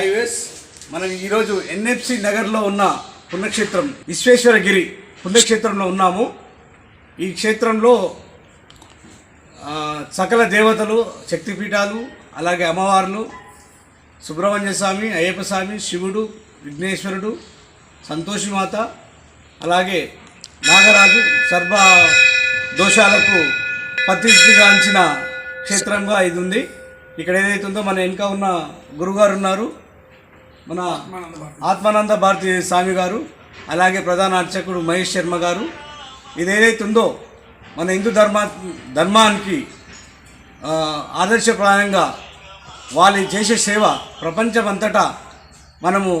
ఐవేస్ మనం ఈరోజు ఎన్ఎఫ్సి నగర్లో ఉన్న పుణ్యక్షేత్రం విశ్వేశ్వరగిరి పుణ్యక్షేత్రంలో ఉన్నాము. ఈ క్షేత్రంలో సకల దేవతలు శక్తిపీఠాలు అలాగే అమ్మవార్లు సుబ్రహ్మణ్య స్వామి అయ్యప్ప స్వామి శివుడు విఘ్నేశ్వరుడు సంతోషిమాత అలాగే నాగరాజు సర్వ దోషాలకు ప్రతిష్ఠిగాంచిన క్షేత్రంగా ఇది ఉంది. ఇక్కడ ఏదైతే ఉందో మన వెనుక ఉన్న గురుగారు ఉన్నారు. మన ఆత్మానంద భారతి. స్వామి గారు అలాగే ప్రధాన అర్చకుడు మహేష్ శర్మ గారు. ఇది ఏదైతే ఉందో మన హిందూ ధర్మ ధర్మానికి ఆదర్శప్రాయంగా వాళ్ళు చేసే సేవ ప్రపంచమంతటా మనము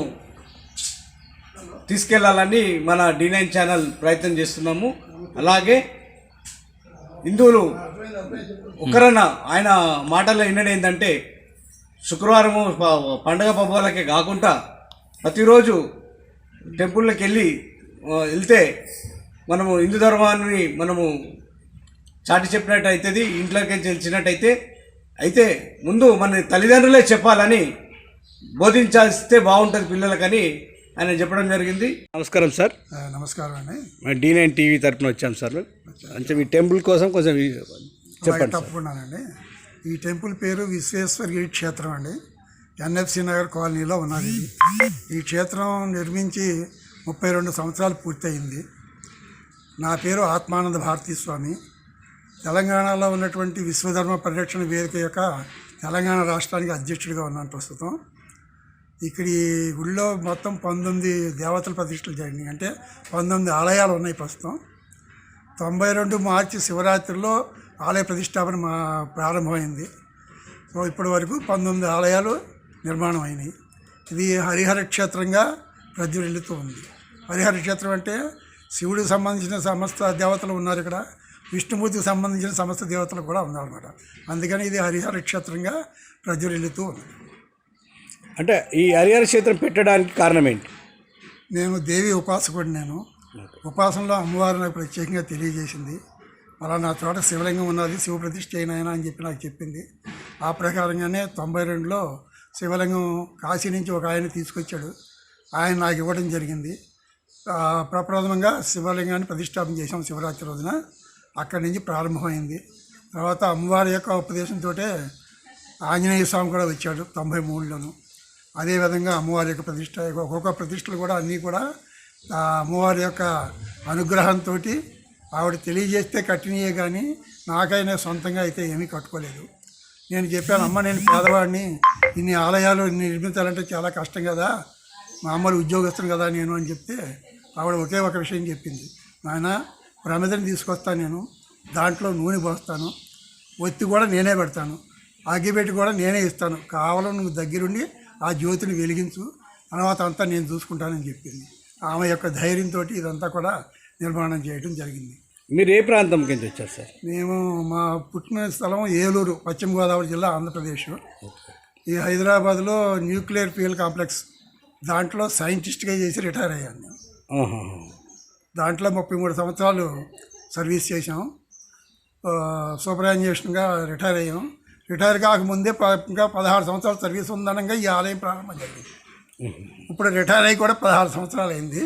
తీసుకెళ్ళాలని మన డి నైన్ ఛానల్ ప్రయత్నం చేస్తున్నాము. అలాగే హిందువులు ఒకరన్న ఆయన మాటల్లో ఏంటంటే శుక్రవారము ప- పండగ పబ్బులకే కాకుండా ప్రతిరోజు టెంపుల్కి వెళ్ళి వెళ్తే మనము హిందూ ధర్మాన్ని మనము చాటి చెప్పినట్టు అవుతుంది ఇంట్లోకి తెలిసినట్టయితే అయితే ముందు మన తల్లిదండ్రులే చెప్పాలని బోధించాల్స్తే బాగుంటుంది పిల్లలకని ఆయన చెప్పడం జరిగింది. నమస్కారం సార్. నమస్కారం అండి. మేము డి నైన్ టీవీ తరఫున వచ్చాం సార్. కొంచెం ఈ టెంపుల్ కోసం కొంచెం చెప్పండి తప్పకుండానండి. ఈ టెంపుల్ పేరు విశ్వేశ్వరగిరి క్షేత్రం అండి. ఎన్ఎఫ్సి నగర్ కాలనీలో ఉన్నది ఇది. ఈ క్షేత్రం నిర్మించి ముప్పై రెండు సంవత్సరాలు పూర్తయింది. నా పేరు ఆత్మానంద భారతీ స్వామి. తెలంగాణలో ఉన్నటువంటి విశ్వధర్మ పరిరక్షణ వేదిక యొక్క తెలంగాణ రాష్ట్రానికి అధ్యక్షుడిగా ఉన్నాను ప్రస్తుతం. ఇక్కడ ఈ గుడిలో మొత్తం పంతొమ్మిది దేవతల ప్రతిష్టలు జరిగినాయి. అంటే పంతొమ్మిది ఆలయాలు ఉన్నాయి ప్రస్తుతం. తొంభై రెండు మార్చి శివరాత్రిలో ఆలయ ప్రతిష్టాపన మా ప్రారంభమైంది. సో ఇప్పటి వరకు పంతొమ్మిది ఆలయాలు నిర్మాణం అయినాయి. ఇది హరిహర క్షేత్రంగా ప్రజ్వరిల్లుతూ ఉంది. హరిహర క్షేత్రం అంటే శివుడికి సంబంధించిన సమస్త దేవతలు ఉన్నారు ఇక్కడ. విష్ణుమూర్తికి సంబంధించిన సమస్త దేవతలు కూడా ఉన్నారన్నమాట. అందుకని ఇది హరిహర క్షేత్రంగా ప్రజ్వరిల్లుతూ ఉంది. అంటే ఈ హరిహర క్షేత్రం పెట్టడానికి కారణం ఏంటి? నేను దేవి ఉపాసకుడు నేను. ఉపాసనలో అమ్మవారు నాకు ప్రత్యేకంగా తెలియజేసింది. నా చోట శివలింగం ఉన్నది శివ ప్రతిష్ఠ అయినాయన అని చెప్పి నాకు చెప్పింది. ఆ ప్రకారంగానే తొంభై రెండులో శివలింగం కాశీ నుంచి ఒక ఆయన తీసుకొచ్చాడు. ఆయన నాకు ఇవ్వడం జరిగింది. ప్రప్రథమంగా శివలింగాన్ని ప్రతిష్టాపన చేసాం శివరాత్రి రోజున. అక్కడి నుంచి ప్రారంభమైంది. తర్వాత అమ్మవారి యొక్క ఉపదేశంతో ఆంజనేయ స్వామి కూడా వచ్చాడు తొంభై మూడులోను. అదేవిధంగా అమ్మవారి యొక్క ప్రతిష్ట ఒక్కొక్క ప్రతిష్టలు కూడా అన్నీ కూడా అమ్మవారి యొక్క అనుగ్రహంతో ఆవిడ తెలియజేస్తే కట్టినయే కానీ నాకైనా సొంతంగా అయితే ఏమీ కట్టుకోలేదు. నేను చెప్పాను అమ్మ నేను పేదవాడిని. ఇన్ని ఆలయాలు ఇన్ని నిర్మించాలంటే చాలా కష్టం కదా. మామూలు ఉద్యోగస్తులు కదా నేను అని చెప్తే ఆవిడ ఒకే ఒక విషయం చెప్పింది. నాయన ప్రమిదని తీసుకొస్తాను నేను. దాంట్లో నూనె పోస్తాను. ఒత్తి కూడా నేనే పెడతాను. అగ్గిపెట్టి కూడా నేనే ఇస్తాను. కావాలని నువ్వు దగ్గరుండి ఆ జ్యోతిని వెలిగించు. తర్వాత అంతా నేను చూసుకుంటానని చెప్పింది. ఆమె యొక్క ధైర్యంతో ఇదంతా కూడా నిర్మాణం చేయడం జరిగింది. మీరు ఏ ప్రాంతం కింద వచ్చారు సార్? మేము మా పుట్టిన స్థలం ఏలూరు పశ్చిమ గోదావరి జిల్లా ఆంధ్రప్రదేశ్. ఈ హైదరాబాద్లో న్యూక్లియర్ ఫ్యూయల్ కాంప్లెక్స్ దాంట్లో సైంటిస్ట్గా చేసి రిటైర్ అయ్యాను నేను. దాంట్లో ముప్పై మూడు సంవత్సరాలు సర్వీస్ చేసాం ఆ, సూపర్వైజేషన్గా రిటైర్ అయ్యాం. రిటైర్ కాకముందే ఇంకా పదహారు సంవత్సరాలు సర్వీస్ ఉందనగా ఈ ఆలయం ప్రారంభం జరిగింది. ఇప్పుడు రిటైర్ అయ్యి కూడా పదహారు సంవత్సరాలు అయింది.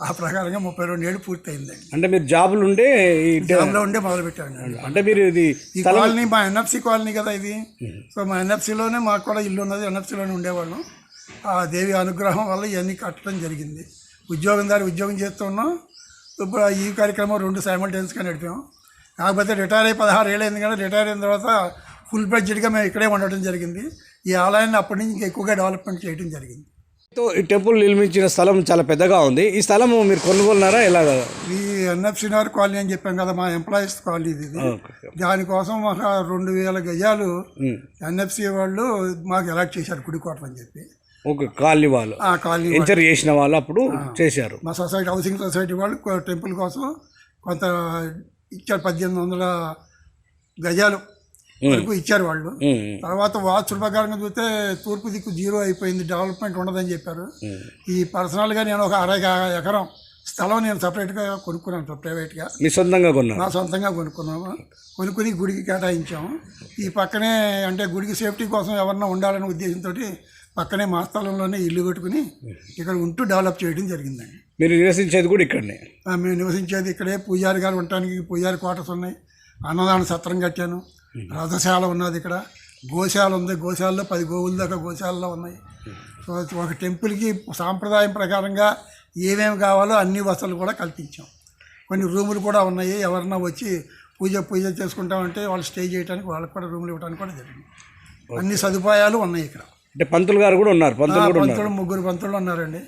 ఆ ప్రకారంగా ముప్పై రెండు ఏళ్ళు పూర్తయిందండి. అంటే మీరు జాబులు ఉండే జాబ్లో ఉండే మొదలుపెట్టాను నేను. అంటే మీరు ఇది ఈ కాలనీ మా ఎన్ఎఫ్సి కాలనీ కదా ఇది. సో మా ఎన్ఎఫ్సిలోనే మాకు కూడా ఇల్లు ఉన్నది ఎన్ఎఫ్సిలోనే ఉండేవాళ్ళం. ఆ దేవి అనుగ్రహం వల్ల ఇవన్నీ కట్టడం జరిగింది. ఉద్యోగం దారి ఉద్యోగం చేస్తున్నాం. ఇప్పుడు ఈ కార్యక్రమం రెండు సైమల్టేన్స్గా నడిపాం. కాకపోతే రిటైర్ అయ్యి పదహారు ఏళ్ళు అయింది కానీ రిటైర్ అయిన తర్వాత ఫుల్ బడ్జెట్గా మేము ఇక్కడే ఉండటం జరిగింది. ఈ ఆలయాన్ని అప్పటి నుంచి ఇంకా ఎక్కువగా డెవలప్మెంట్ చేయడం జరిగింది. తో ఈ టెంపుల్ నిర్మించిన స్థలం చాలా పెద్దగా ఉంది. ఈ స్థలం మీరు కొనుగోలున్నారా ఎలా? ఈ ఎన్ఎఫ్సి నగర్ కాలనీ అని చెప్పాం కదా మా ఎంప్లాయీస్ కాలనీ ఇది. దానికోసం ఒక రెండు వేల గజాలు ఎన్ఎఫ్సి వాళ్ళు మాకు ఎలక్ట్ చేశారు కుడికోటలు అని చెప్పి. ఓకే కాలనీ వాళ్ళు. ఆ కాలనీ ఎంచర్ చేసిన వాళ్ళు అప్పుడు చేశారు. మా సొసైటీ హౌసింగ్ సొసైటీ వాళ్ళు టెంపుల్ కోసం కొంత ఇచ్చారు పద్దెనిమిది వందల గజాలు. వరకు ఇచ్చారు వాళ్ళు. తర్వాత వాస్తు ప్రకారంగా చూస్తే తూర్పు దిక్కు జీరో అయిపోయింది డెవలప్మెంట్ ఉండదని చెప్పారు. ఈ పర్సనల్గా నేను ఒక అరవై ఎకరం స్థలం నేను సపరేట్గా కొనుక్కున్నాను ప్రైవేట్గా మీ సొంతంగా కొన్నారు నా సొంతంగా కొనుక్కున్నాము. కొనుక్కుని గుడికి కేటాయించాము. ఈ పక్కనే అంటే గుడికి సేఫ్టీ కోసం ఎవరన్నా ఉండాలనే ఉద్దేశంతో పక్కనే మా స్థలంలోనే ఇల్లు కట్టుకుని ఇక్కడ ఉంటూ డెవలప్ చేయడం జరిగిందండి. మీరు నివసించేది కూడా ఇక్కడనే? మేము నివసించేది ఇక్కడే. పూజారి గారు ఉండటానికి పూజారి క్వార్టర్స్ ఉన్నాయి. అన్నదాన సత్రం కట్టాను. రథశాల ఉన్నది ఇక్కడ. గోశాల ఉంది. గోశాలలో పది గోవుల దాకా గోశాలలో ఉన్నాయి. సో ఒక టెంపుల్కి సాంప్రదాయం ప్రకారంగా ఏమేమి కావాలో అన్ని వసతులు కూడా కల్పించాం. కొన్ని రూములు కూడా ఉన్నాయి. ఎవరన్నా వచ్చి పూజ పూజ చేసుకుంటామంటే వాళ్ళు స్టే చేయడానికి వాళ్ళకి కూడా రూములు ఇవ్వడానికి కూడా జరిగింది. అన్ని సదుపాయాలు ఉన్నాయి ఇక్కడ. అంటే పంతులు గారు కూడా ఉన్నారు. పంతులు పంతులు ముగ్గురు పంతులు ఉన్నారండి.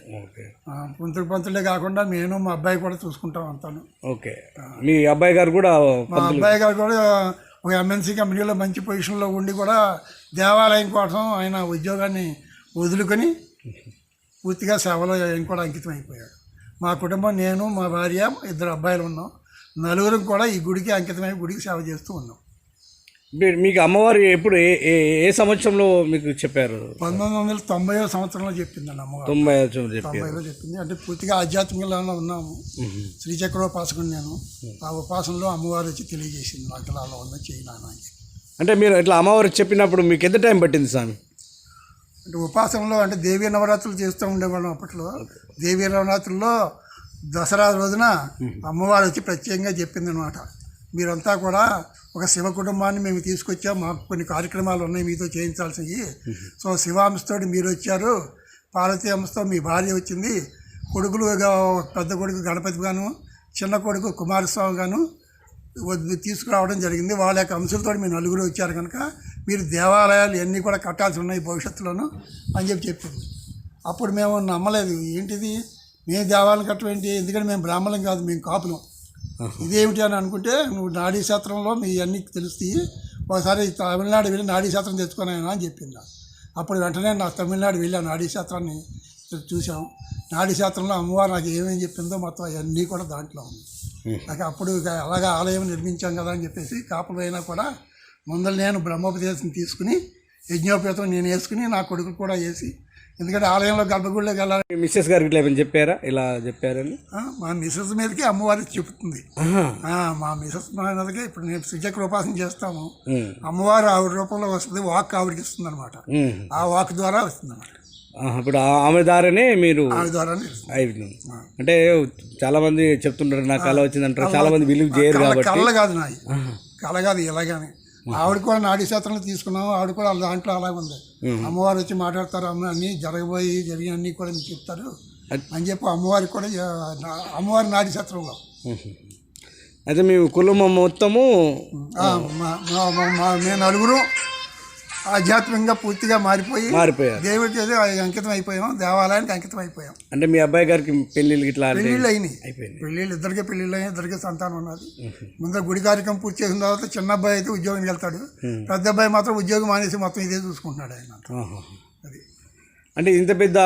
పంతులు పంతులే కాకుండా నేను మా అబ్బాయి కూడా చూసుకుంటాం అంతాను. ఓకే. మీ అబ్బాయి గారు కూడా మా అబ్బాయి గారు కూడా ఒక ఎంఎన్సీ కంపెనీలో మంచి పొజిషన్లో ఉండి కూడా దేవాలయం కోసం ఆయన ఉద్యోగాన్ని వదులుకొని పూర్తిగా సేవలో ఆయన కూడా అంకితం అయిపోయాడు. మా కుటుంబం నేను మా భార్య ఇద్దరు అబ్బాయిలు ఉన్నాం. నలుగురం కూడా ఈ గుడికి అంకితమై గుడికి సేవ చేస్తూ ఉన్నాం. మీకు అమ్మవారు ఎప్పుడు ఏ ఏ సంవత్సరంలో మీకు చెప్పారు? పంతొమ్మిది వందల తొంభై సంవత్సరంలో చెప్పిందండి అమ్మగారు తొంభై తొంభైలో చెప్పింది. అంటే పూర్తిగా ఆధ్యాత్మికంగా ఉన్నాము. శ్రీచక్రోపాసకుని నేను. ఆ ఉపాసనలో అమ్మవారు వచ్చి తెలియజేసింది. నాకు ఇలా అలా ఉందని చేయి నాన్న అని. అంటే మీరు ఇట్లా అమ్మవారు చెప్పినప్పుడు మీకు ఎంత టైం పట్టింది స్వామి? అంటే ఉపాసనలో అంటే దేవీ నవరాత్రులు చేస్తూ ఉండేవాళ్ళం అప్పట్లో. దేవీ నవరాత్రుల్లో దసరా రోజున అమ్మవారు వచ్చి ప్రత్యేకంగా చెప్పింది అనమాట మీరంతా కూడా ఒక శివ కుటుంబాన్ని మేము తీసుకొచ్చాం. మాకు కొన్ని కార్యక్రమాలు ఉన్నాయి మీతో చేయించాల్సినవి. సో శివాంశతో మీరు వచ్చారు. పార్వతీ అంశతో మీ భార్య వచ్చింది. కొడుకులుగా పెద్ద కొడుకు గణపతి గాను చిన్న కొడుకు కుమారస్వామి గాను వద్దు- తీసుకురావడం జరిగింది. వాళ్ళ యొక్క అంశంతో మీ నలుగురు వచ్చారు కనుక మీరు దేవాలయాలు ఇవన్నీ కూడా కట్టాల్సి ఉన్నాయి భవిష్యత్తులోను అని చెప్పి చెప్పింది. అప్పుడు మేము నమ్మలేదు. ఏంటిది? మేము దేవాలయం కట్టడం ఏంటి? ఎందుకంటే మేము బ్రాహ్మణం కాదు మేము కాపులం. ఇదేమిటి అని అనుకుంటే నువ్వు నాడీ శాస్త్రంలో మీ అన్నీ తెలుస్తాయి. ఒకసారి తమిళనాడు వెళ్ళి నాడీ శాస్త్రం తెచ్చుకొని ఆయన అని చెప్పింది. అప్పుడు వెంటనే నా తమిళనాడు వెళ్ళి ఆ నాడీ శాస్త్రాన్ని చూసాం నాడీ శాస్త్రంలో అమ్మవారు నాకు ఏమేమి చెప్పిందో మొత్తం అవన్నీ కూడా దాంట్లో ఉంది. నాకు అప్పుడు అలాగా ఆలయం నిర్మించాం కదా అని చెప్పేసి కాపులు అయినా కూడా ముందర నేను బ్రహ్మోపదేశం తీసుకుని యజ్ఞోపేతం నేను వేసుకుని నా కొడుకు కూడా వేసి ఎందుకంటే ఆలయంలో గర్భగుడిలోకి వెళ్ళాలి. మిస్సెస్ గారికి ఇట్లా ఏమైనా చెప్పారా? ఇలా చెప్పారని? మా మిసెస్ మీదకి అమ్మవారి. ఆ, మా మిసెస్ మీదకి ఇప్పుడు నేను శ్రీచక్ర ఉపాసన చేస్తాము. అమ్మవారు ఆవిడ రూపంలో వస్తుంది వాక్ ఆవిడకి ఇస్తుంది అనమాట. ఆ వాక్ ద్వారా వస్తుంది అనమాట ఇప్పుడు ఆ- ఆమె ద్వారానే మీరు అంటే చాలా మంది చెప్తుంటారు నాకు అలా వచ్చింది అంటారు. చాలా మంది బిలీవ్ చేయరు కాబట్టి. కళ్ళ కాదు నాయి. కళ కాదు ఇలాగానే ఆవిడ కూడా నాడీ శాస్త్రంలో తీసుకున్నాము. ఆవిడ కూడా దాంట్లో అలాగే ఉంది. అమ్మవారు వచ్చి మాట్లాడతారు అమ్మ అన్నీ జరగబోయి జరిగిన అన్నీ కూడా మీకు చెప్తారు అని చెప్పి అమ్మవారికి కూడా అమ్మవారి నాడీ శాస్త్రంలో. ఉహు. అయితే మేము కుటుంబం మొత్తము మేము నలుగురు ఆధ్యాత్మికంగా పూర్తిగా మారిపోయి మారిపోయారు. దేవుడికి అంకితం అయిపోయాం దేవాలయానికి అంకితం అయిపోయాం. అంటే మీ అబ్బాయి గారికి పెళ్ళిళ్ళకి ఇట్లా పెళ్ళిళ్ళు అయినాయి. పెళ్ళిళ్ళు ఇద్దరికి పెళ్ళిళ్ళు అయినాయి ఇద్దరికి సంతానం ఉన్నది. ముందర గుడి కార్యక్రమం పూర్తి చేసిన తర్వాత చిన్న అబ్బాయి అయితే ఉద్యోగానికి వెళ్తాడు. పెద్ద అబ్బాయి మాత్రం ఉద్యోగం మానేసి మొత్తం ఇదే చూసుకుంటున్నాడు ఆయన. అది. అంటే ఇంత పెద్ద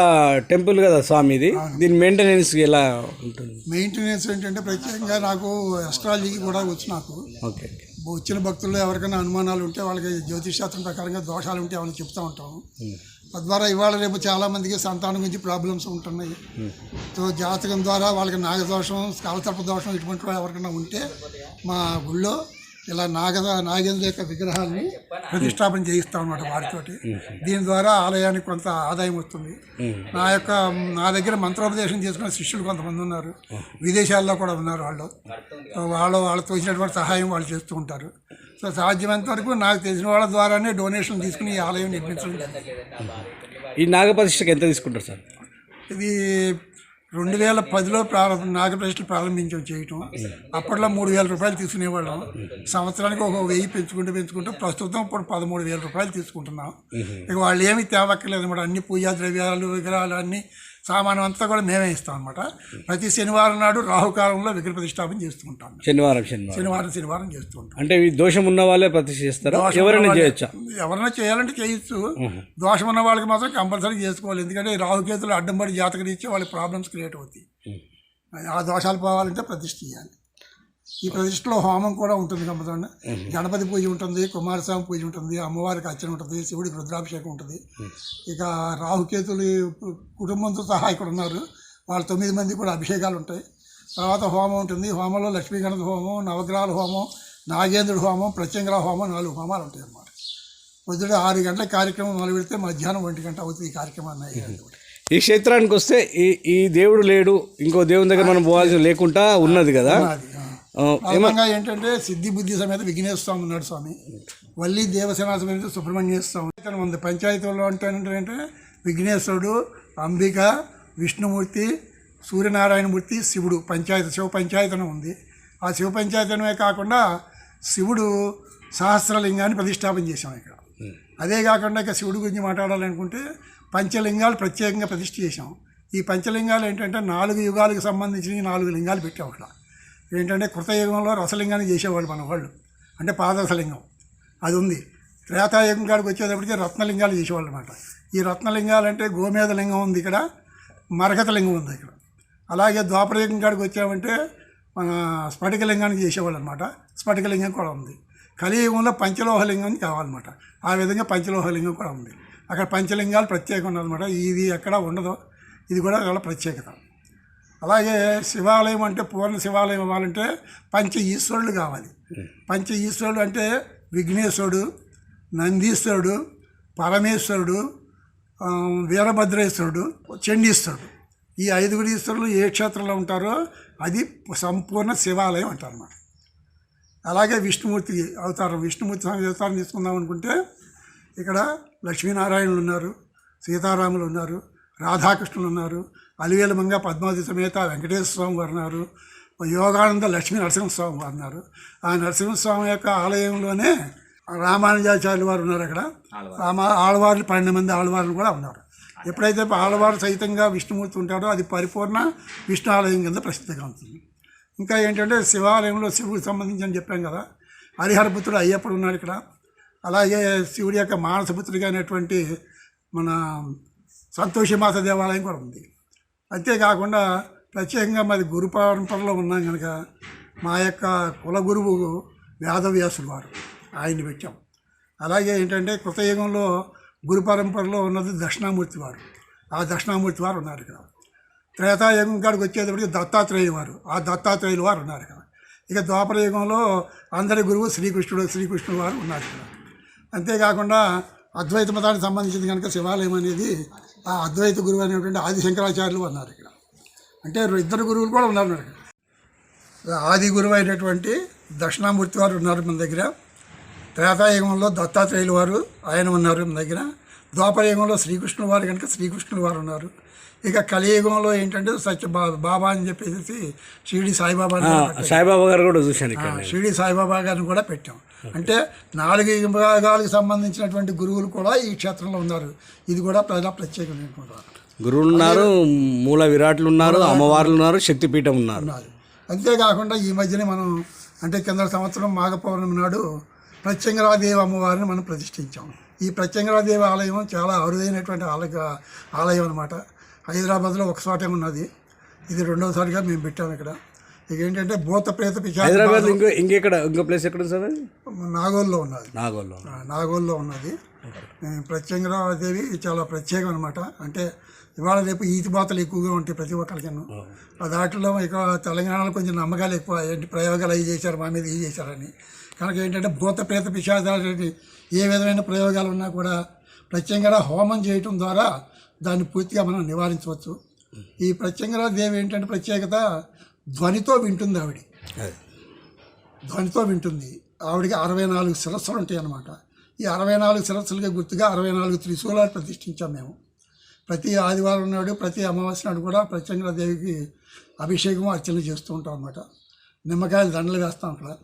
టెంపుల్ కదా స్వామి ఇది దీని మెయింటెనెన్స్ ఎలా ఉంటుంది? మెయింటెనెన్స్ ఏంటంటే ప్రత్యేకంగా నాకు అస్ట్రాలజీకి కూడా వచ్చు నాకు. ఓకే. వచ్చిన భక్తుల్లో ఎవరికైనా అనుమానాలు ఉంటే వాళ్ళకి జ్యోతిష్ శాస్త్రం ప్రకారంగా దోషాలు ఉంటే వాళ్ళని చెప్తూ ఉంటాము తద్వారా ఇవాళ రేపు చాలా మందికి సంతానం గురించి ప్రాబ్లమ్స్ ఉంటున్నాయి. సో జాతకం ద్వారా వాళ్ళకి నాగదోషం కాలతర్ప దోషం ఇటువంటి ఎవరికైనా ఉంటే మా గుళ్ళో ఇలా నాగ నాగేంద్ర యొక్క విగ్రహాన్ని ప్రతిష్టాపన చేయిస్తాం అనమాట వారితోటి దీని ద్వారా ఆలయానికి కొంత ఆదాయం వస్తుంది. నా యొక్క నా దగ్గర మంత్రోపదేశం చేసుకున్న శిష్యులు కొంతమంది ఉన్నారు. విదేశాల్లో కూడా ఉన్నారు వాళ్ళు. సో వాళ్ళు వాళ్ళతో వచ్చినటువంటి సహాయం వాళ్ళు చేస్తూ ఉంటారు. సో సాధ్యమైనంత వరకు నాకు తెలిసిన వాళ్ళ ద్వారానే డొనేషన్ తీసుకుని ఈ ఆలయం నిర్మించడం జరిగింది. ఈ నాగప్రతిష్టకి ఎంత తీసుకుంటారు సార్? ఇది రెండు వేల పదిలో ప్రారంభం నాగప్రతిష్ఠలు ప్రారంభించాం చేయటం అప్పట్లో మూడు వేల రూపాయలు తీసుకునేవాళ్ళం. సంవత్సరానికి ఒక వెయ్యి పెంచుకుంటూ పెంచుకుంటూ ప్రస్తుతం ఇప్పుడు పదమూడు వేల రూపాయలు తీసుకుంటున్నాం. ఇక వాళ్ళు ఏమీ తేవక్కర్లేదు అనమాట అన్ని పూజా ద్రవ్యాలు విగ్రహాలు అన్ని సామానం అంతా కూడా మేమే ఇస్తాం అనమాట ప్రతి శనివారం నాడు రాహుకాలంలో విగ్రహ ప్రతిష్టాపన చేస్తూ ఉంటాం. శనివారం శనివారం. శనివారం శనివారం చేస్తూ ఉంటాం. అంటే దోషం ఉన్న వాళ్ళే ప్రతిష్ఠ చేస్తారా? దోషం ఎవరైనా చేయొచ్చా? ఎవరైనా చేయాలంటే చేయొచ్చు. దోషం ఉన్న వాళ్ళకి మాత్రం కంపల్సరీ చేసుకోవాలి. ఎందుకంటే రాహుకేతులు అడ్డం పడి జాతకం ఇచ్చి వాళ్ళకి ప్రాబ్లమ్స్ క్రియేట్ అవుతాయి ఆ దోషాలు పోవాలంటే ప్రతిష్ఠ చేయాలి. ఈ ప్రతిష్టలో హోమం కూడా ఉంటుంది కంపల్సరీ గణపతి పూజ ఉంటుంది కుమారస్వామి పూజ ఉంటుంది అమ్మవారికి అర్చన ఉంటుంది శివుడికి రుద్రాభిషేకం ఉంటుంది. ఇక రాహుకేతులు కుటుంబంతో సహా ఇక్కడ ఉన్నారు. వాళ్ళ తొమ్మిది మంది కూడా అభిషేకాలు ఉంటాయి. తర్వాత హోమం ఉంటుంది. హోమంలో లక్ష్మీ గణపతి హోమం నవగ్రహాల హోమం నాగేంద్రుడి హోమం ప్రత్యంగ్రహ హోమం నాలుగు హోమాలు ఉంటాయి అన్నమాట. ఆరు గంటల కార్యక్రమం మొదలు పెడితే మధ్యాహ్నం ఒంటి గంట అవుతుంది ఈ కార్యక్రమాన్ని. ఈ క్షేత్రానికి వస్తే ఈ ఈ దేవుడు లేడు. ఇంకో దేవుని దగ్గర మనం పోవాల్సి లేకుండా ఉన్నది కదా. ఏంటంటే సిద్ధి బుద్ధి సమేత విఘ్నేశ్వర స్వామి ఉన్నాడు స్వామి. వల్లి దేవసేనా సమేత సుబ్రహ్మణ్య స్వామి. తన ఉంది. పంచాయతీలో అంటే ఏంటంటే విఘ్నేశ్వరుడు అంబిక విష్ణుమూర్తి సూర్యనారాయణమూర్తి శివుడు. పంచాయతీ శివ పంచాయతనం ఉంది. ఆ శివ పంచాయతనమే కాకుండా శివుడు సహస్రలింగాన్ని ప్రతిష్టాపన చేశాం ఇక్కడ. అదే కాకుండా ఇక శివుడి గురించి మాట్లాడాలనుకుంటే పంచలింగాలు ప్రత్యేకంగా ప్రతిష్ఠ చేశాం. ఈ పంచలింగాలు ఏంటంటే నాలుగు యుగాలకు సంబంధించిన నాలుగు లింగాలు పెట్టాం అక్కడ. ఏంటంటే కృతయుగంలో రసలింగాన్ని చేసేవాళ్ళు మన వాళ్ళు. అంటే పాదరసలింగం. అది ఉంది. త్రేతాయుగం కాడికి వచ్చేటప్పటికి రత్నలింగాలు చేసేవాళ్ళు అనమాట ఈ రత్నలింగాలు అంటే గోమేద లింగం ఉంది ఇక్కడ మరకత లింగం ఉంది ఇక్కడ. అలాగే ద్వాపరయుగం కాడికి వచ్చామంటే మన స్ఫటికలింగానికి చేసేవాళ్ళు అనమాట స్ఫటికలింగం కూడా ఉంది. కలియుగంలో పంచలోహలింగం కావాలన్నమాట. ఆ విధంగా పంచలోహలింగం కూడా ఉంది. అక్కడ పంచలింగాలు ప్రత్యేకం ఉన్నదన్నమాట. ఇది ఎక్కడ ఉండదు ఇది కూడా చాలా ప్రత్యేకత. అలాగే శివాలయం అంటే పూర్ణ శివాలయం అవ్వాలంటే పంచ ఈశ్వరులు కావాలి. పంచ ఈశ్వరుడు అంటే విఘ్నేశ్వరుడు నందీశ్వరుడు పరమేశ్వరుడు వీరభద్రేశ్వరుడు చండీశ్వరుడు. ఈ ఐదుగురు ఈశ్వరులు ఏ క్షేత్రంలో ఉంటారో అది సంపూర్ణ శివాలయం అంటారు అన్నమాట అలాగే విష్ణుమూర్తి అవతారం విష్ణుమూర్తి స్వామి అవతారం తీసుకుందాం అనుకుంటే ఇక్కడ లక్ష్మీనారాయణులు ఉన్నారు సీతారాములు ఉన్నారు రాధాకృష్ణులు ఉన్నారు అలివేలు మంగ పద్మావతి సమేత వెంకటేశ్వర స్వామి వారు ఉన్నారు. యోగానంద లక్ష్మీ నరసింహస్వామి వారు ఉన్నారు. ఆ నరసింహస్వామి యొక్క ఆలయంలోనే రామానుజాచార్యులు వారు ఉన్నారు అక్కడ. రామ ఆళ్వార్లు పన్నెండు మంది ఆళ్వార్లు కూడా ఉన్నారు. ఎప్పుడైతే ఆళ్వారు సహితంగా విష్ణుమూర్తి ఉంటారో అది పరిపూర్ణ విష్ణు ఆలయం కింద ప్రసిద్ధిగాంతుంది ఇంకా ఏంటంటే శివాలయంలో శివుడికి సంబంధించి అని చెప్పాం కదా హరిహరపుత్రుడు అయ్యప్పుడు ఉన్నాడు ఇక్కడ. అలాగే శివుడి యొక్క మానసపుత్రుడిగా అయినటువంటి మన సంతోషిమాత దేవాలయం కూడా ఉంది. అంతేకాకుండా ప్రత్యేకంగా మాది గురు పరంపరలో ఉన్నాం కనుక మా యొక్క కుల గురువు వేదవ్యాసులు వారు ఆయన్ని పెట్టాం. అలాగే ఏంటంటే కృతయుగంలో గురు పరంపరలో ఉన్నది దక్షిణామూర్తి వారు. ఆ దక్షిణామూర్తి వారు ఉన్నారు ఇక్కడ. త్రేతాయుగం కాడికి వచ్చేటప్పటికి దత్తాత్రేయ వారు. ఆ దత్తాత్రేయులు వారు ఉన్నారు ఇక్కడ. ఇక ద్వాపర యుగంలో అందరి గురువు శ్రీకృష్ణుడు శ్రీకృష్ణుడు వారు ఉన్నారు ఇక్కడ. అంతేకాకుండా అద్వైత మతానికి సంబంధించింది కనుక శివాలయం అనేది ఆ అద్వైత గురువు అనేటువంటి ఆది శంకరాచార్యులు ఉన్నారు ఇక్కడ. అంటే ఇద్దరు గురువులు కూడా ఉన్నారు ఇక్కడ. ఆది గురువు అయినటువంటి దక్షిణామూర్తి వారు ఉన్నారు మన దగ్గర. త్రేతాయుగంలో దత్తాత్రేయులు వారు ఆయన ఉన్నారు మన దగ్గర. ద్వాపరయుగంలో శ్రీకృష్ణుల వారు కనుక శ్రీకృష్ణుల వారు ఉన్నారు. ఇక కలియుగంలో ఏంటంటే సత్య బాబా అని చెప్పేసి షిరిడి సాయిబాబా. సాయిబాబా గారు కూడా చూశాను షిరిడి సాయిబాబా గారిని కూడా పెట్టాం. అంటే నాలుగు విభాగాలకు సంబంధించినటువంటి గురువులు కూడా ఈ క్షేత్రంలో ఉన్నారు. ఇది కూడా ప్రజల ప్రత్యేకమైనటువంటి గురువులు ఉన్నారు మూల విరాట్లు ఉన్నారు అమ్మవార్లు ఉన్నారు శక్తిపీఠం ఉన్నారు. అంతేకాకుండా ఈ మధ్యనే మనం అంటే కింద సంవత్సరం మాఘ పౌర్ణమి నాడు ప్రత్యంగరాదేవి అమ్మవారిని మనం ప్రతిష్ఠించాం. ఈ ప్రత్యంగరాదేవి ఆలయం చాలా అరుదైనటువంటి ఆలయ ఆలయం అనమాట హైదరాబాద్లో ఒక చోటే ఉన్నది. ఇది రెండవసారిగా మేము పెట్టాము ఇక్కడ. ఇక ఏంటంటే భూత ప్రేత హైదరాబాద్ ఇంకో ఇంకెక్కడ ఇంకో ప్లేస్ ఎక్కడ సార్? నాగోల్లో ఉన్నది. నాగోల్లో నాగోల్లో ఉన్నది. ప్రత్యంగరాదేవి చాలా ప్రత్యేకం అనమాట అంటే ఇవాళ రేపు ఈతిబాతలు ఎక్కువగా ఉంటాయి ప్రతి ఒక్కరికిను. ఆ దాంట్లో ఇక తెలంగాణలో కొంచెం నమ్మకాలు ఎక్కువ ఏంటి ప్రయోగాలు అవి చేశారు మా మీద ఇవి చేశారని. కనుక ఏంటంటే భూత ప్రేత పిశాచాలని ఏ విధమైన ప్రయోగాలు ఉన్నా కూడా ప్రత్యంగర హోమం చేయటం ద్వారా దాన్ని పూర్తిగా మనం నివారించవచ్చు. ఈ ప్రత్యంగర దేవి ఏంటంటే ప్రత్యేకత ధ్వనితో వింటుంది ఆవిడ. ధ్వనితో వింటుంది. ఆవిడకి అరవై నాలుగు శిరస్సులు ఉంటాయి అన్నమాట ఈ అరవై నాలుగు శిరస్సులకి గుర్తుగా అరవై నాలుగు త్రిశూలాలు ప్రతిష్ఠించాం మేము. ప్రతి ఆదివారం నాడు ప్రతి అమావాస్య నాడు కూడా ప్రత్యంగ దేవికి అభిషేకం అర్చన చేస్తూ ఉంటాం అనమాట నిమ్మకాయలు దండలు వేస్తాం అక్కడ.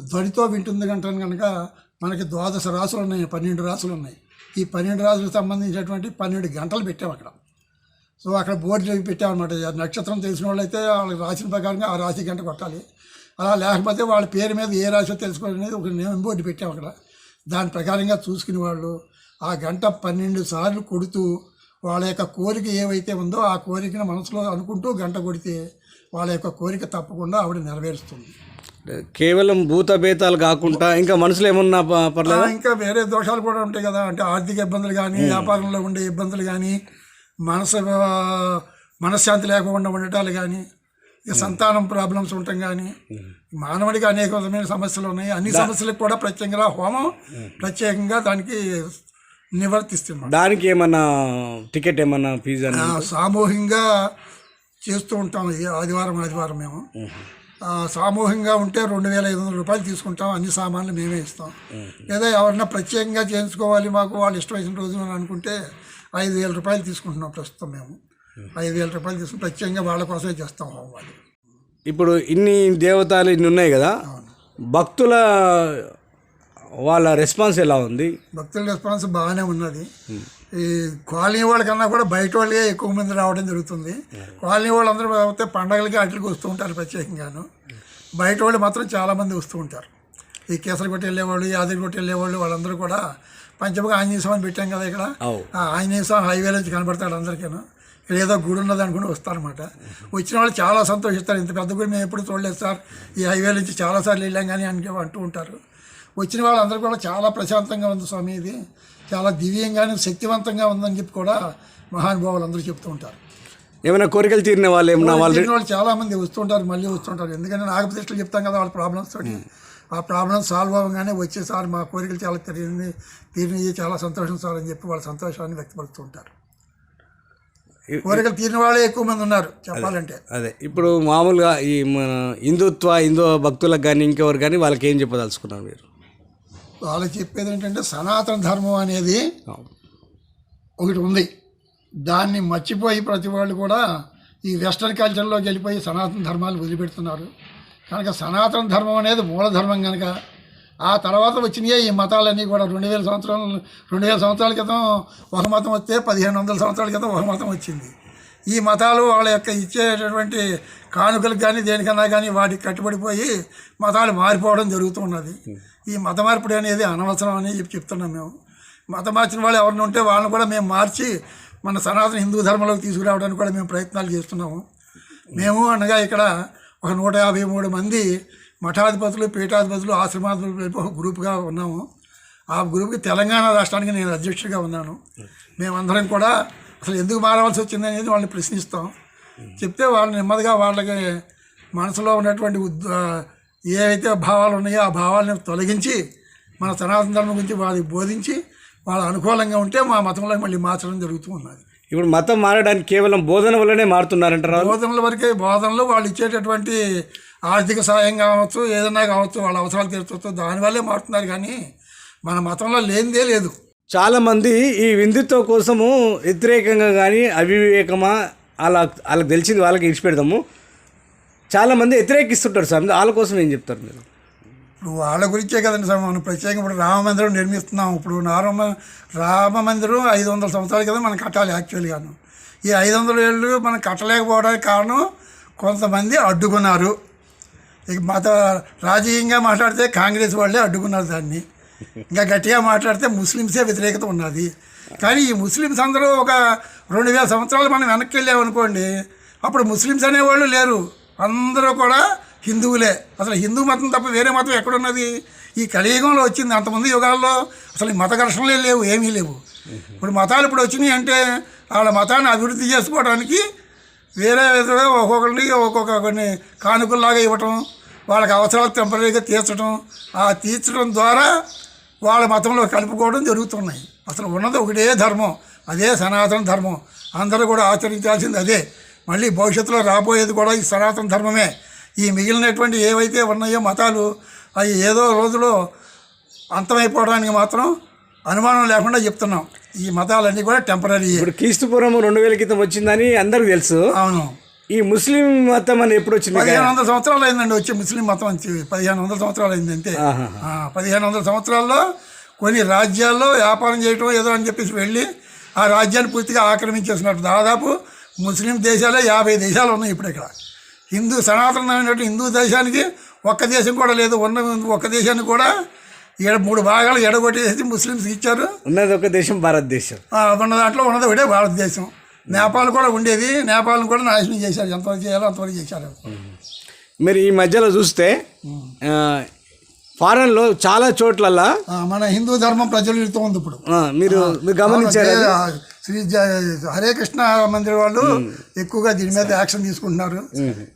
ధ్వనితో వింటుంది గంటను కనుక మనకి ద్వాదశ రాసులు ఉన్నాయి పన్నెండు రాసులు ఉన్నాయి. ఈ పన్నెండు రాసులకు సంబంధించినటువంటి పన్నెండు గంటలు పెట్టాం అక్కడ. సో అక్కడ బోర్డు పెట్టామన్నమాట. నక్షత్రం తెలిసిన వాళ్ళైతే వాళ్ళకి రాసిన ప్రకారంగా ఆ రాశి గంట కొట్టాలి. అలా లేకపోతే వాళ్ళ పేరు మీద ఏ రాశి తెలుసుకోవాలనేది ఒక నేమ్ బోర్డు పెట్టాం అక్కడ. దాని ప్రకారంగా చూసుకునే వాళ్ళు ఆ గంట పన్నెండు సార్లు కొడుతూ వాళ్ళ యొక్క కోరిక ఏవైతే ఉందో ఆ కోరికను మనసులో అనుకుంటూ గంట కొడితే వాళ్ళ యొక్క కోరిక తప్పకుండా ఆవిడ నెరవేరుస్తుంది. కేవలం భూత భేతాలు కాకుండా ఇంకా మనసులో ఏమన్నా పర్లేదు? ఇంకా వేరే దోషాలు కూడా ఉంటాయి కదా. అంటే ఆర్థిక ఇబ్బందులు కానీ వ్యాపారంలో ఉండే ఇబ్బందులు కానీ మనసు మనశ్శాంతి లేకుండా ఉండటాలు కానీ ఇక సంతానం ప్రాబ్లమ్స్ ఉండటం కానీ మానవుడికి అనేక విధమైన సమస్యలు ఉన్నాయి. అన్ని సమస్యలకు కూడా ప్రత్యేకంగా హోమం ప్రత్యేకంగా దానికి నివర్తిస్తున్నాం. దానికి ఏమన్నా టికెట్ ఏమన్నా ఫీజు సామూహికంగా చేస్తూ ఉంటాం. ఆదివారం ఆదివారం మేము. సామూహికంగా ఉంటే రెండు వేల ఐదు వందల రూపాయలు తీసుకుంటాం అన్ని సామాన్లు మేమే ఇస్తాం. లేదా ఎవరన్నా ప్రత్యేకంగా చేయించుకోవాలి మాకు వాళ్ళు ఇష్టం వచ్చిన రోజు అని అనుకుంటే ఐదు వేల రూపాయలు తీసుకుంటున్నాం ప్రస్తుతం మేము. ఐదు వేల రూపాయలు తీసుకుని ప్రత్యేకంగా వాళ్ళ కోసమే చేస్తాం హోమాలు ఇప్పుడు ఇన్ని దేవతలు ఇన్ని ఉన్నాయి కదా భక్తుల వాళ్ళ రెస్పాన్స్ ఎలా ఉంది? భక్తుల రెస్పాన్స్ బాగానే ఉన్నది. ఈ కాలనీ వాళ్ళకన్నా కూడా బయట వాళ్ళే ఎక్కువ మంది రావడం జరుగుతుంది. కాలనీ వాళ్ళందరూ పోతే పండగలకి వాటికి వస్తూ ఉంటారు ప్రత్యేకంగాను. బయట వాళ్ళు మాత్రం చాలామంది వస్తూ ఉంటారు. ఈ కేసరగొట్టి వెళ్ళేవాళ్ళు యాదగిరిగొట్టి వెళ్ళేవాళ్ళు వాళ్ళందరూ కూడా పంచముఖ ఆంజనేయ స్వామిని పెట్టాం కదా ఇక్కడ. ఆంజనేయ స్వామి హైవేలో నుంచి కనబడతాడు అందరికీను. ఇక్కడ ఏదో గుడి ఉన్నది అనుకుని వస్తారనమాట వచ్చిన వాళ్ళు చాలా సంతోషిస్తారు. ఇంత పెద్ద గుడి మేము ఎప్పుడు చూడలేదు సార్. ఈ హైవే నుంచి చాలాసార్లు వెళ్ళాం కానీ అని అంటూ ఉంటారు. వచ్చిన వాళ్ళందరూ కూడా చాలా ప్రశాంతంగా ఉంది స్వామి ఇది. చాలా దివ్యంగానే శక్తివంతంగా ఉందని చెప్పి కూడా మహానుభావులు అందరూ చెప్తూ ఉంటారు. ఏమైనా కోరికలు తీరిన వాళ్ళు ఏమన్నా వాళ్ళు చాలా మంది వస్తుంటారు మళ్ళీ వస్తుంటారు. ఎందుకంటే నాగప్రతిష్టలు చెప్తాం కదా వాళ్ళ ప్రాబ్లమ్స్ తోటి. ఆ ప్రాబ్లమ్స్ సాల్వ్ అవ్వగానే వచ్చే సార్ మా కోరికలు చాలా తీరింది తీరినవి చాలా సంతోషం సార్ అని చెప్పి వాళ్ళ సంతోషాన్ని వ్యక్తపరుస్తూ ఉంటారు. కోరికలు తీరిన వాళ్ళే ఎక్కువ మంది ఉన్నారు చెప్పాలంటే. అదే ఇప్పుడు మామూలుగా ఈ మన హిందుత్వ హిందూ భక్తులకు కానీ ఇంకెవరు కానీ వాళ్ళకి ఏం చెప్పదలుచుకున్నారు మీరు? వాళ్ళు చెప్పేది ఏంటంటే సనాతన ధర్మం అనేది ఒకటి ఉంది. దాన్ని మర్చిపోయి ప్రతి వాళ్ళు కూడా ఈ వెస్ట్రన్ కల్చర్లోకి వెళ్ళిపోయి సనాతన ధర్మాలు వదిలిపెడుతున్నారు. కనుక సనాతన ధర్మం అనేది మూల ధర్మం కనుక. ఆ తర్వాత వచ్చినాయే ఈ మతాలన్నీ కూడా. రెండు వేల సంవత్సరాలు రెండు వేల సంవత్సరాల క్రితం ఒక మతం వస్తే పదిహేను వందల సంవత్సరాల క్రితం ఒక మతం వచ్చింది. ఈ మతాలు వాళ్ళ యొక్క ఇచ్చేటటువంటి కానుకలకు కానీ దేనికన్నా కానీ వాటికి కట్టుబడిపోయి మతాలు మారిపోవడం జరుగుతున్నది ఈ మత మార్పిడి అనేది అనవసరం అని చెప్పి చెప్తున్నాం మేము. మత మార్చిన వాళ్ళు ఎవరిని ఉంటే వాళ్ళని కూడా మేము మార్చి మన సనాతన హిందూ ధర్మంలోకి తీసుకురావడానికి కూడా మేము ప్రయత్నాలు చేస్తున్నాము. మేము అనగా ఇక్కడ ఒక నూట యాభై మూడు మంది మఠాధిపతులు పీఠాధిపతులు ఆశ్రమాధిపతులు ఒక గ్రూప్గా ఉన్నాము. ఆ గ్రూప్కి తెలంగాణ రాష్ట్రానికి నేను అధ్యక్షుడిగా ఉన్నాను. మేమందరం కూడా అసలు ఎందుకు మారవలసి వచ్చింది అనేది వాళ్ళని ప్రశ్నిస్తాం. చెప్తే వాళ్ళు నెమ్మదిగా వాళ్ళకి మనసులో ఉన్నటువంటి ఉద్ ఏవైతే భావాలు ఉన్నాయో ఆ భావాలను తొలగించి మన సనాతన ధర్మం గురించి వాళ్ళకి బోధించి వాళ్ళ అనుకూలంగా ఉంటే మా మతంలో మళ్ళీ మార్చడం జరుగుతూ ఉన్నది. ఇప్పుడు మతం మారడానికి కేవలం బోధన వల్లనే మారుతున్నారంటారా? బోధనల వరకే బోధనలు వాళ్ళు ఇచ్చేటటువంటి ఆర్థిక సహాయం కావచ్చు ఏదన్నా కావచ్చు వాళ్ళ అవసరాలు తీర్చవచ్చు దానివల్లే మారుతున్నారు కానీ మన మతంలో లేనిదే లేదు. చాలా మంది ఈ విందుత్వ కోసము వ్యతిరేకంగా కానీ అవివేకమా అలా వాళ్ళకి తెలిసింది వాళ్ళకి ఇచ్చి చాలామంది చాలా మంది వ్యతిరేకిస్తుంటారు సార్. వాళ్ళ కోసం ఏం చెప్తారు మీరు? ఇప్పుడు వాళ్ళ గురించే కదండి సార్. మనం ప్రత్యేకంగా ఇప్పుడు రామ మందిరం నిర్మిస్తున్నాం. ఇప్పుడు రామ రామ మందిరం ఐదు వందల సంవత్సరాలు కదా మనం కట్టాలి యాక్చువల్గాను ఈ ఐదు వందల ఏళ్ళు మనం కట్టలేకపోవడానికి కారణం కొంతమంది అడ్డుకున్నారు. ఇక మత రాజకీయంగా మాట్లాడితే కాంగ్రెస్ వాళ్ళే అడ్డుకున్నారు దాన్ని. ఇంకా గట్టిగా మాట్లాడితే ముస్లిమ్సే వ్యతిరేకత ఉన్నది. కానీ ఈ ముస్లిమ్స్ అందరూ ఒక రెండు వేల సంవత్సరాలు మనం వెనక్కి వెళ్ళామనుకోండి అప్పుడు ముస్లిమ్స్ అనేవాళ్ళు లేరు. అందరూ కూడా హిందువులే. అసలు హిందూ మతం తప్ప వేరే మతం ఎక్కడున్నది? ఈ కలియుగంలో వచ్చింది అంతమంది యుగాల్లో అసలు ఈ మత ఘర్షణలే లేవు ఏమీ లేవు. ఇప్పుడు మతాలు ఇప్పుడు వచ్చినాయి అంటే వాళ్ళ మతాన్ని అభివృద్ధి చేసుకోవడానికి వేరే విధంగా ఒక్కొక్కరిని ఒక్కొక్క కొన్ని కానుకల్లాగా ఇవ్వటం వాళ్ళకి అవసరాలు టెంపరీగా తీర్చడం ఆ తీర్చడం ద్వారా వాళ్ళ మతంలో కలుపుకోవడం జరుగుతున్నాయి. అసలు ఉన్నది ఒకటే ధర్మం అదే సనాతన ధర్మం. అందరూ కూడా ఆచరించాల్సింది అదే. మళ్ళీ భవిష్యత్తులో రాబోయేది కూడా ఈ సనాతన ధర్మమే. ఈ మిగిలినటువంటి ఏవైతే ఉన్నాయో మతాలు అవి ఏదో రోజులో అంతమైపోవడానికి మాత్రం అనుమానం లేకుండా చెప్తున్నాం. ఈ మతాలన్నీ కూడా టెంపరీ ఇప్పుడు క్రీస్తుపురం రెండు వేల క్రితం వచ్చిందని అందరికి తెలుసు. అవును. ఈ ముస్లిం మతం అని ఎప్పుడు వచ్చింది పదిహేను వందల సంవత్సరాలు అయిందండి వచ్చి ముస్లిం మతం వచ్చి పదిహేను వందల సంవత్సరాలు అయింది అంతే. పదిహేను వందల సంవత్సరాల్లో కొన్ని రాజ్యాల్లో వ్యాపారం చేయటం ఏదో అని చెప్పేసి వెళ్ళి ఆ రాజ్యాన్ని పూర్తిగా ఆక్రమించేసినట్టు. దాదాపు ముస్లిం దేశాలే యాభై దేశాలు ఉన్నాయి ఇప్పుడు ఇక్కడ. హిందూ సనాతనమైనటువంటి హిందూ దేశానికి ఒక్క దేశం కూడా లేదు. ఉన్న ఒక్క దేశాన్ని కూడా ఏడు మూడు భాగాలు ఎడగొట్టేసి ముస్లిమ్స్కి ఇచ్చారు. ఉన్నది ఒక దేశం భారతదేశం. ఉన్న దాంట్లో ఉన్నది ఒకటే భారతదేశం. నేపాల్ కూడా ఉండేది. నేపాల్ని కూడా నాశనం చేశారు. ఎంతవరకు చేయాలో అంతవరకు చేశారు. మీరు ఈ మధ్యలో చూస్తే ఫారెన్లో చాలా చోట్లల్లా ఆ, మన హిందూ ధర్మం ప్రచురితం ఉంది ఇప్పుడు. మీరు మీరు గమనించారు శ్రీ హరే కృష్ణ మందిర్ వాళ్ళు ఎక్కువగా దీని మీద యాక్షన్ తీసుకుంటున్నారు.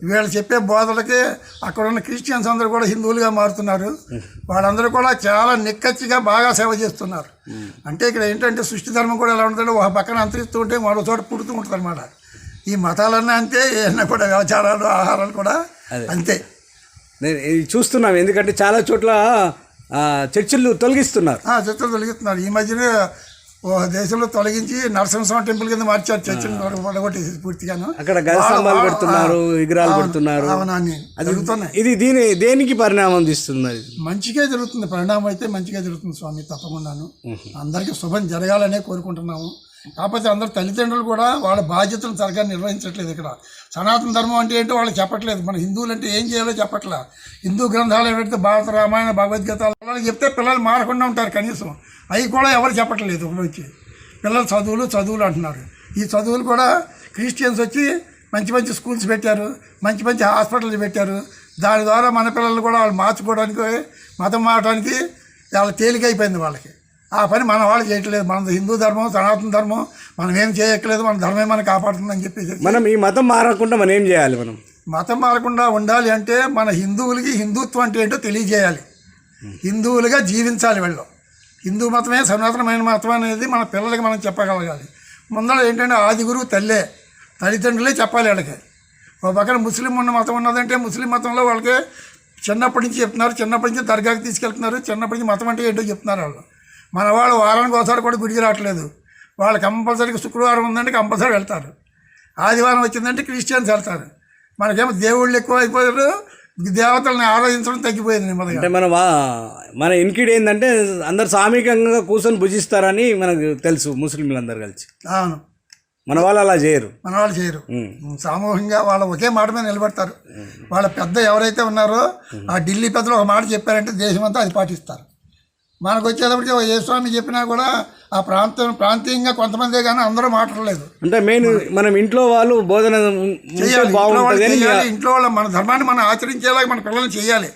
వీళ్ళు చెప్పే బోధలకి అక్కడ ఉన్న క్రిస్టియన్స్ అందరూ కూడా హిందువులుగా మారుతున్నారు. వాళ్ళందరూ కూడా చాలా నిక్కచ్చిగా బాగా సేవ చేస్తున్నారు. అంటే ఇక్కడ ఏంటంటే సృష్టి ధర్మం కూడా ఎలా ఉంటుందంటే ఒక పక్కన అంతరిస్తూ ఉంటే మరో చోట పుడుతూ ఉంటుంది అనమాట ఈ మతాలన్నీ అంతే ఏమన్నా కూడా వ్యవచారాలు ఆహారాలు కూడా అంతే. నేను ఇది చూస్తున్నాం ఎందుకంటే చాలా చోట్ల చర్చిలు తొలగిస్తున్నారు. ఆ, చర్చలు తొలగిస్తున్నారు. ఈ మధ్యనే దేశంలో తొలగించి నరసింహస్వామి టెంపుల్ కింద మార్చారు చర్చలు పడగొట్టేసి పూర్తిగాను. అక్కడ గజ స్తంభాలు పెడుతున్నారు విగ్రహాలు పెడుతున్నారు. జరుగుతున్నాయి. ఇది దీని దేనికి పరిణామం తీస్తున్నది మంచిగా జరుగుతుంది పరిణామం అయితే మంచిగా జరుగుతుంది స్వామి తప్పకుండాను. అందరికీ శుభం జరగాలనే కోరుకుంటున్నాము. కాకపోతే అందరు తల్లిదండ్రులు కూడా వాళ్ళ బాధ్యతలు సరిగ్గా నిర్వహించట్లేదు ఇక్కడ. సనాతన ధర్మం అంటే ఏంటో వాళ్ళు చెప్పట్లేదు. మన హిందువులు అంటే ఏం చేయాలో చెప్పట్లే. హిందూ గ్రంథాలు ఏవైతే భారత రామాయణ భగవద్గీత వాళ్ళకి చెప్తే పిల్లలు మారకుండా ఉంటారు కనీసం. అవి కూడా ఎవరు చెప్పట్లేదు ఇప్పుడు వచ్చి పిల్లలు చదువులు చదువులు అంటున్నారు. ఈ చదువులు కూడా క్రిస్టియన్స్ వచ్చి మంచి మంచి స్కూల్స్ పెట్టారు మంచి మంచి హాస్పిటల్స్ పెట్టారు. దాని ద్వారా మన పిల్లలు కూడా వాళ్ళు మార్చుకోవడానికి మతం మారడానికి చాలా తేలికైపోయింది వాళ్ళకి. ఆ పని మన వాళ్ళు చేయట్లేదు. మన హిందూ ధర్మం సనాతన ధర్మం మనం ఏం చేయట్లేదు మన ధర్మే మనం కాపాడుతుందని చెప్పేసి. మనం ఈ మతం మారకుండా మనం ఏం చేయాలి మనం? మతం మారకుండా ఉండాలి అంటే మన హిందువులకి హిందుత్వం అంటే ఏంటో తెలియజేయాలి. హిందువులుగా జీవించాలి వీళ్ళు. హిందూ మతమే సనాతనమైన మతం అనేది మన పిల్లలకి మనం చెప్పగలగాలి. ముందర ఏంటంటే ఆది గురువు తల్లే. తల్లిదండ్రులే చెప్పాలి వాళ్ళకి. ఒక పక్కన ముస్లిం ఉన్న మతం ఉన్నదంటే ముస్లిం మతంలో వాళ్ళకి చిన్నప్పటి నుంచి చెప్తున్నారు చిన్నప్పటి నుంచి దర్గాకి తీసుకెళ్తున్నారు చిన్నప్పటి నుంచి మతం అంటే ఏంటో చెప్తున్నారు వాళ్ళు. మన వాళ్ళు వారానికి ఒకసారి కూడా గుడికి రావట్లేదు. వాళ్ళు కంపల్సరీగా శుక్రవారం ఉందంటే కంపల్సరీ వెళ్తారు. ఆదివారం వచ్చిందంటే క్రిస్టియన్స్ వెళ్తారు. మనకేమో దేవుళ్ళు ఎక్కువ అయిపోయారు. దేవతల్ని ఆరాధించడం తగ్గిపోయింది అంటే మన వా- మన ఇన్కిడ్ ఏంటంటే అందరు సామూహికంగా కూర్చొని భుజిస్తారని మనకు తెలుసు ముస్లింలందరూ కలిసి. అవును. మన వాళ్ళు అలా చేయరు. మన వాళ్ళు చేయరు. సామూహికంగా వాళ్ళ ఒకే మాట మీద నిలబడతారు. వాళ్ళ పెద్ద ఎవరైతే ఉన్నారో ఆ ఢిల్లీ పెద్దలు ఒక మాట చెప్పారంటే దేశమంతా అది పాటిస్తారు. మనకు వచ్చేటప్పటికి ఏ స్వామి చెప్పినా కూడా ఆ ప్రాంతం ప్రాంతీయంగా కొంతమందే కానీ అందరూ మాట్లాడలేదు. అంటే మెయిన్ మనం ఇంట్లో వాళ్ళు బోధన చేయాలి. ఇంట్లో వాళ్ళు మన ధర్మాన్ని మనం ఆచరించేలాగా మన పిల్లల్ని చేయాలి.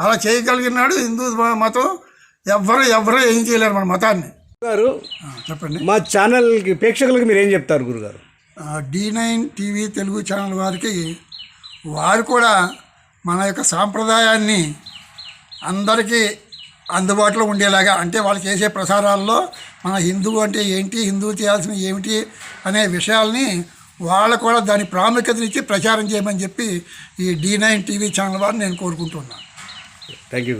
అలా చేయగలిగినాడు హిందూ మతం. ఎవ్వరు ఎవ్వరూ ఏం చేయలేరు మన మతాన్ని. గారు చెప్పండి. మా ఛానల్కి ప్రేక్షకులకి మీరు ఏం చెప్తారు గురుగారు? D nine TV Telugu channel వారికి వారు కూడా మన యొక్క సాంప్రదాయాన్ని అందరికీ అందుబాటులో ఉండేలాగా అంటే వాళ్ళు చేసే ప్రసారాల్లో మన హిందువు అంటే ఏంటి హిందువు చేయాల్సిన ఏమిటి అనే విషయాల్ని వాళ్ళు కూడా దాని ప్రాముఖ్యతనిచ్చి ప్రచారం చేయమని చెప్పి ఈ డి నైన్ టీవీ ఛానల్ వారిని నేను కోరుకుంటున్నాను. Thank you